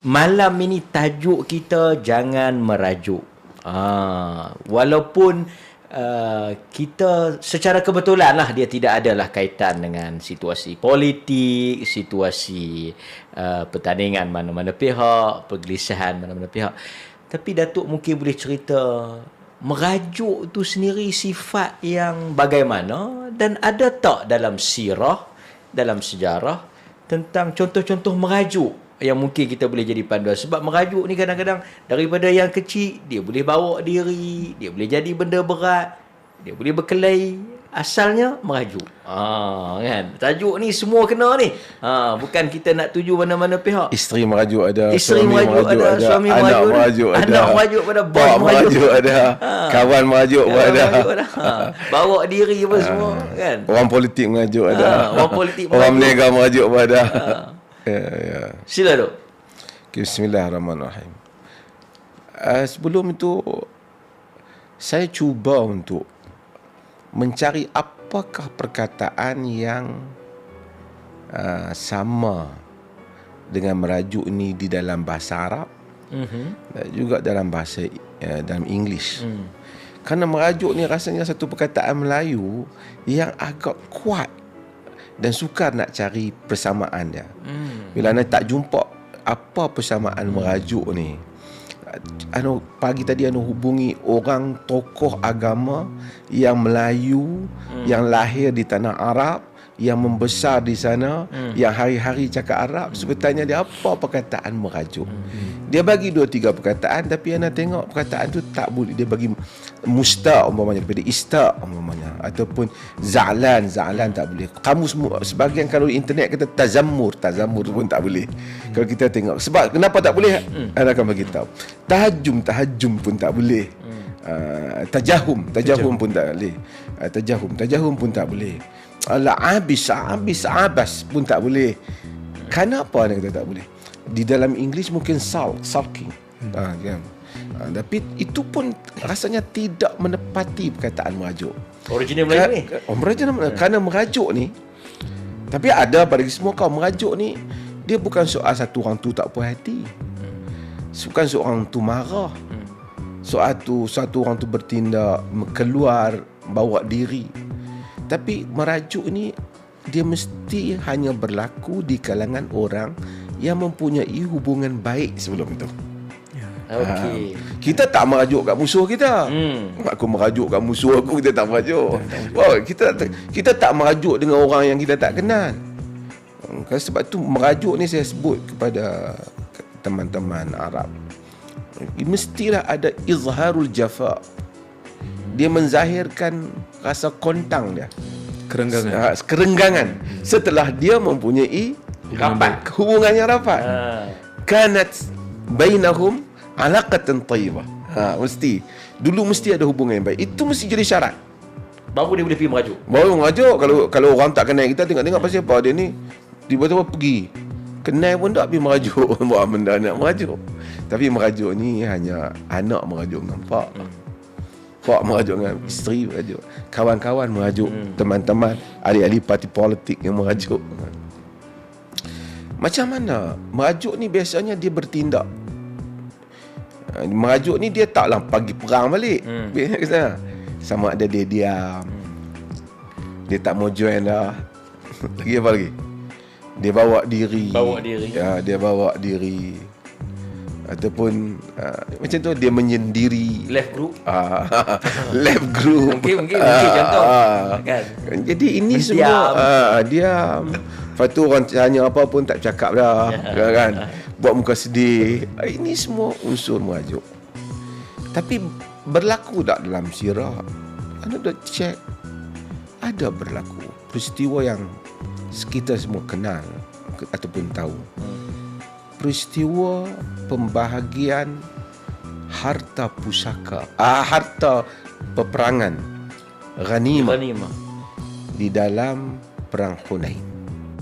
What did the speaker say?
Malam ini tajuk kita jangan merajuk. Ah, walaupun uh, kita secara kebetulan lah dia tidak adalah kaitan dengan situasi politik, situasi uh, pertandingan mana-mana pihak, pergelisahan mana-mana pihak. Tapi Datuk mungkin boleh cerita merajuk tu sendiri sifat yang bagaimana dan ada tak dalam sirah, dalam sejarah tentang contoh-contoh merajuk yang mungkin kita boleh jadi panduan sebab merajuk ni kadang-kadang daripada yang kecil dia boleh bawa diri dia boleh jadi benda berat dia boleh berkelahi asalnya merajuk ha kan tajuk ni semua kena ni ha bukan kita nak tuju mana-mana pihak Isteri merajuk ada, Isteri suami merajuk ada, suami anak merajuk ada, merajuk ada, anak merajuk ada, bos bos merajuk. merajuk ada, kawan merajuk pun ada. merajuk ada. Ha, bawa diri apa semua kan Orang politik merajuk ada. Ha, orang politik Orang merajuk. berniaga merajuk pun ada. Ya, ya. sila dok Okay, Bismillahirrahmanirrahim. Uh, sebelum itu saya cuba untuk mencari apakah perkataan yang uh, sama dengan merajuk ini di dalam bahasa Arab mhm dan juga dalam bahasa uh, dalam English. hmm. Kerana merajuk ni rasanya satu perkataan Melayu yang agak kuat dan sukar nak cari persamaan dia. hmm. Bila anda tak jumpa apa persamaan merajuk ni. Anu pagi tadi anu hubungi orang tokoh agama yang Melayu hmm. yang lahir di tanah Arab yang membesar di sana hmm. yang hari-hari cakap Arab so, bertanya dia apa perkataan merajuk hmm. dia bagi dua tiga perkataan tapi anda tengok perkataan tu tak boleh dia bagi musta umpamanya daripada ista umpamanya ataupun za'lan za'lan tak boleh. Kamu semua sebagian kalau internet kata tazammur tazammur pun tak boleh. Hmm. kalau kita tengok sebab kenapa tak boleh? Hmm. anda akan bagi tahu. Tahajum tahajum pun tak boleh. Hmm. uh, tajahum tajahum pun tak boleh. Uh, tajahum tajahum pun tak boleh Ala abis abis abas pun tak boleh. Kenapa dia kata tak boleh? Di dalam English mungkin sulk, sulking. Hmm. Ha, kan? Ha, tapi itu pun rasanya tidak menepati perkataan merajuk. original Melayu ni Oh, merajuk hmm. kerana merajuk ni tapi ada pada semua kaum merajuk ni dia bukan soal satu orang tu tak puas hati. Bukan seorang tu marah. Soal tu satu orang tu bertindak keluar bawa diri. Tapi merajuk ni dia mesti hanya berlaku di kalangan orang yang mempunyai hubungan baik sebelum itu. okey Ha. Kita tak merajuk kat musuh kita. Hmm. Aku merajuk kat musuh aku kita tak merajuk. Wow, kita kita tak merajuk dengan orang yang kita tak kenal. Hmm, Kan sebab tu merajuk ni saya sebut kepada teman-teman Arab. Mestilah ada izharul jafa. Dia menzahirkan rasa kontang dia. Kerenggangan. Ha, kerenggangan setelah dia mempunyai Rapat. hubungan yang rapat ha kanat bainahum alaqatan tayyibah. Ha, mesti. Dulu mesti ada hubungan yang baik. Itu mesti jadi syarat. baru dia boleh pergi merajuk Baru merajuk kalau kalau orang tak kenal kita tengok-tengok pasal apa dia ni tiba-tiba pergi. Kenal pun tak pergi merajuk buat benda nak merajuk. Tapi merajuk ni hanya anak merajuk dengan pak. Pak merajuk dengan isteri merajuk. Kawan-kawan merajuk, teman-teman, ahli-ahli parti politik yang merajuk. Macam mana? Merajuk ni biasanya dia bertindak. Ha, Merajuk ni dia taklah pagi perang balik. Hmm. Sama ada dia diam. Dia tak mau join dah. lagi apa lagi? Dia bawa diri. Bawa diri. Ya, dia bawa diri. Ataupun uh, macam tu dia menyendiri. left group Ah, left group. Mungkin- mungkin- mungkin contoh. Ah. Kan? Jadi ini Mendiam. semua ah, diam. Lepas tu orang tanya apa pun tak cakap dah. Ya. kan? Buat muka sedih. Ah, Ini semua unsur merajuk. Tapi berlaku tak dalam sirah? Anda dah check. Ada berlaku peristiwa yang kita semua kenal ataupun tahu. Peristiwa pembahagian harta pusaka, ah, harta peperangan ghanimah ghanimah di dalam perang Hunain.